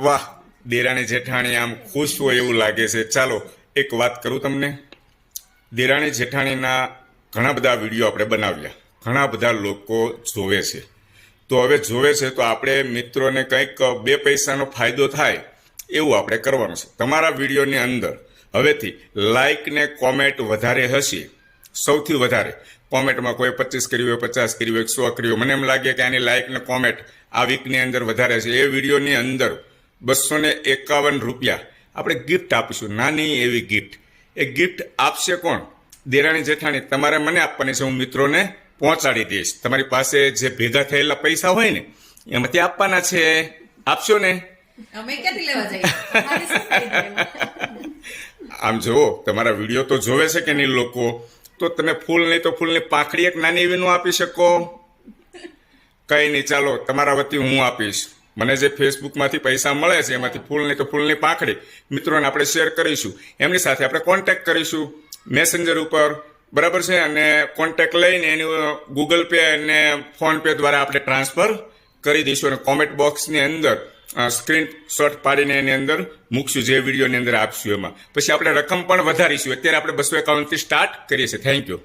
વાહ, દેરાણી જેઠાણી આમ ખુશ હોય એવું લાગે છે. ચાલો, એક વાત કરું તમને. દેરાણી જેઠાણીના ઘણા બધા વીડિયો આપણે બનાવ્યા. ઘણા બધા લોકો જોવે છે. તો હવે જોવે છે તો આપણે મિત્રોને કંઈક બે પૈસાનો ફાયદો થાય એવું આપણે કરવાનું છે. તમારા વિડીયોની અંદર હવેથી લાઇક ને કોમેન્ટ વધારે હશે. સૌથી વધારે. કોમેન્ટમાં કોઈ પચીસ કર્યું હોય, પચાસ કર્યું હોય સો હોય. મને એમ લાગે કે આની લાઇક ને કોમેન્ટ આ વીકની અંદર વધારે છે એ વિડીયોની અંદર બસો ને એકાવન રૂપિયા. આપણે ગિફ્ટ આપીશું. નાની એવી ગિફ્ટ એ ગિફ્ટ આપશે કોણ? દેરાણી જેઠાણી. તમારે મને આપવાની છે. હું મિત્રોને પહોંચાડી દઈશ. તમારી પાસે જે ભેગા થયેલા પૈસા હોય ને એમાંથી આપવાના છે. આપશો ને? અમે ક્યાંથી લેવા? આમ જુઓ તમારા વીડિયો તો જોવે છે કે નહીં લોકો? તો તમે ફૂલ નહીં તો ફૂલની પાંખડી એક નાની એવી નું આપી શકો? કઈ નહીં. ચાલો તમારા વતી હું આપીશ. મને જે ફેસબુકમાંથી પૈસા મળે છે, એમાંથી ફૂલની કે ફૂલની પાંખડી, મિત્રોને આપણે શેર કરીશું. એમની સાથે આપણે કોન્ટેક્ટ કરીશું મેસેન્જર ઉપર. બરાબર છે? અને કોન્ટેક્ટ લઈને એનું ગૂગલ પે અને ફોનપે દ્વારા આપણે ટ્રાન્સફર કરી દઈશું. અને કોમેન્ટ બોક્સની અંદર સ્ક્રીન શોટ પાડીને એની અંદર મૂકશું જે વિડીયોની અંદર આપશું એમાં. પછી આપણે રકમ પણ વધારીશું. અત્યારે આપણે બસો એકાવનથી સ્ટાર્ટ કરીએ છીએ. Thank you